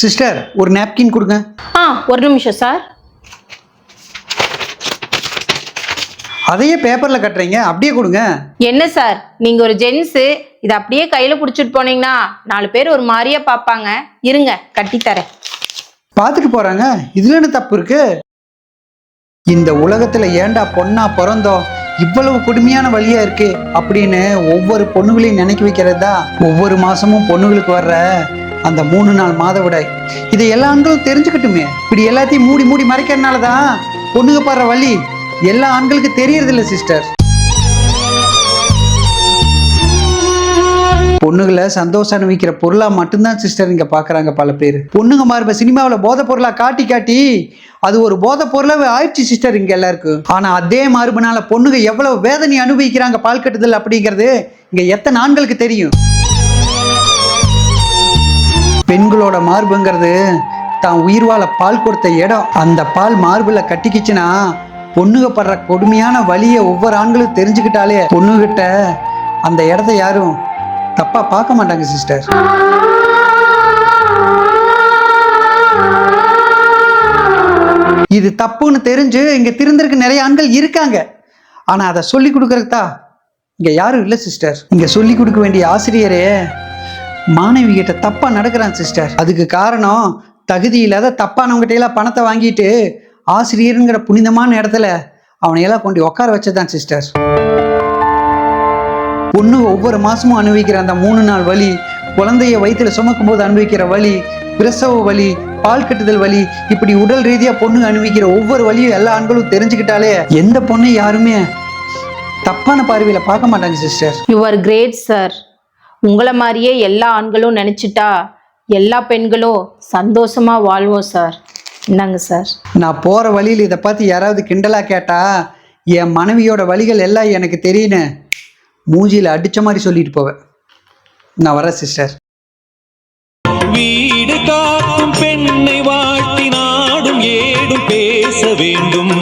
Sister ஒரு napkin கொடுங்க. ஆ ஒரு நிமிஷம் சார் அதையே பேப்பரில் கட்டுறீங்க அப்படியே கொடுங்க. என்ன சார் நீங்க ஒரு ஜென்ஸு இதை அப்படியே கையில புடிச்சிட்டு போனீங்கன்னா நாலு பேர் ஒரு மாதிரியா பார்ப்பாங்க. இருங்க கட்டித்தரேன் பார்த்துட்டு போறாங்க. இதுல என்ன தப்பு இருக்கு? இந்த உலகத்துல ஏன்டா பொண்ணா பிறந்தோம் இவ்வளவு கொடுமையான வழியா இருக்கு அப்படின்னு ஒவ்வொரு பொண்ணுகளையும் நினைக்க வைக்கிறது தான் ஒவ்வொரு மாசமும் பொண்ணுங்களுக்கு வர்ற அந்த மூணு நாள் மாதவிடாய். இதை எல்லா ஆண்களும் தெரிஞ்சுக்கட்டுமே. இப்படி எல்லாத்தையும் மூடி மூடி மறைக்கிறனால தான் பொண்ணுங்க பாடுற வழி எல்லா ஆண்களுக்கு தெரியறதில்ல சிஸ்டர் பொண்ணுகளை சந்தோஷம் அனுபவிக்கிற பொருளா மட்டும்தான் சிஸ்டர் இங்க பாக்குறாங்க பல பேர். பொண்ணுங்க மாறுப சினிமாவில் போதை பொருளா காட்டி காட்டி அது ஒரு போதை பொருளாவே ஆயிடுச்சு சிஸ்டர் இங்க எல்லாருக்கும். ஆனா அதே மாறுபனால பொண்ணுங்க எவ்வளவு வேதனை அனுபவிக்கிறாங்க பால் கட்டுதல் அப்படிங்கிறது இங்க எத்தனை ஆண்களுக்கு தெரியும்? பெண்களோட மார்புங்கிறது தான் உயிர் வாழ பால் கொடுத்த இடம். அந்த பால் மார்பில் கட்டிக்கிச்சுன்னா பொண்ணுக படுற கொடுமையான வழியை ஒவ்வொரு ஆண்களும் தெரிஞ்சுக்கிட்டாலே பொண்ணுகிட்ட அந்த இடத்த யாரும் தப்பா பார்க்க மாட்டாங்க சிஸ்டர் இது தப்புன்னு தெரிஞ்சு இங்க திருந்திருக்கு நிறைய ஆண்கள் இருக்காங்க. ஆனா அதை சொல்லி கொடுக்கறதுக்கு தான் இங்க யாரும் இல்லை சிஸ்டர் இங்க சொல்லி கொடுக்க வேண்டிய ஆசிரியரே மாணவி கிட்ட தப்பா நடக்கிறான் சிஸ்டர் அதுக்கு காரணம் தகுதி இல்லாத தப்பானவங்ககிட்ட எல்லாம் பணத்தை வாங்கிட்டு ஆசிரியருங்கிற புனிதமான இடத்துல அவனையெல்லாம் கொண்டு உட்கார வச்சதான் சிஸ்டர் பொண்ணு ஒவ்வொரு மாசமும் அனுபவிக்கிற அந்த மூணு நாள் வலி குழந்தைய வயிற்றுல சுமக்கும் போது அனுபவிக்கிற வலி பிரசவ வலி பால் கட்டுதல் வலி இப்படி உடல் ரீதியா பொண்ணு அனுபவிக்கிற ஒவ்வொரு வழியும் எல்லா ஆண்களும் தெரிஞ்சுக்கிட்டாலே எந்த பொண்ணு யாருமே தப்பான பார்வையில பார்க்க மாட்டாங்க sister you are great sir உங்களை மாதிரியே எல்லா ஆண்களும் நினைச்சிட்டா எல்லா பெண்களும் சந்தோஷமா வாழ்வோம் சார். இந்தாங்க சார். நான் போற வழியில் இதை பார்த்து யாராவது கிண்டலா கேட்டா என் மனைவியோட வழிகள் எல்லாம் எனக்கு தெரியுன்னு மூஞ்சியில அடிச்ச மாதிரி சொல்லிட்டு போவேன். நான் வரேன் சிஸ்டர். வீடு காக்கும் பெண்ணை வாழ்த்தி நாடும் ஏடும் பேச வேண்டும்.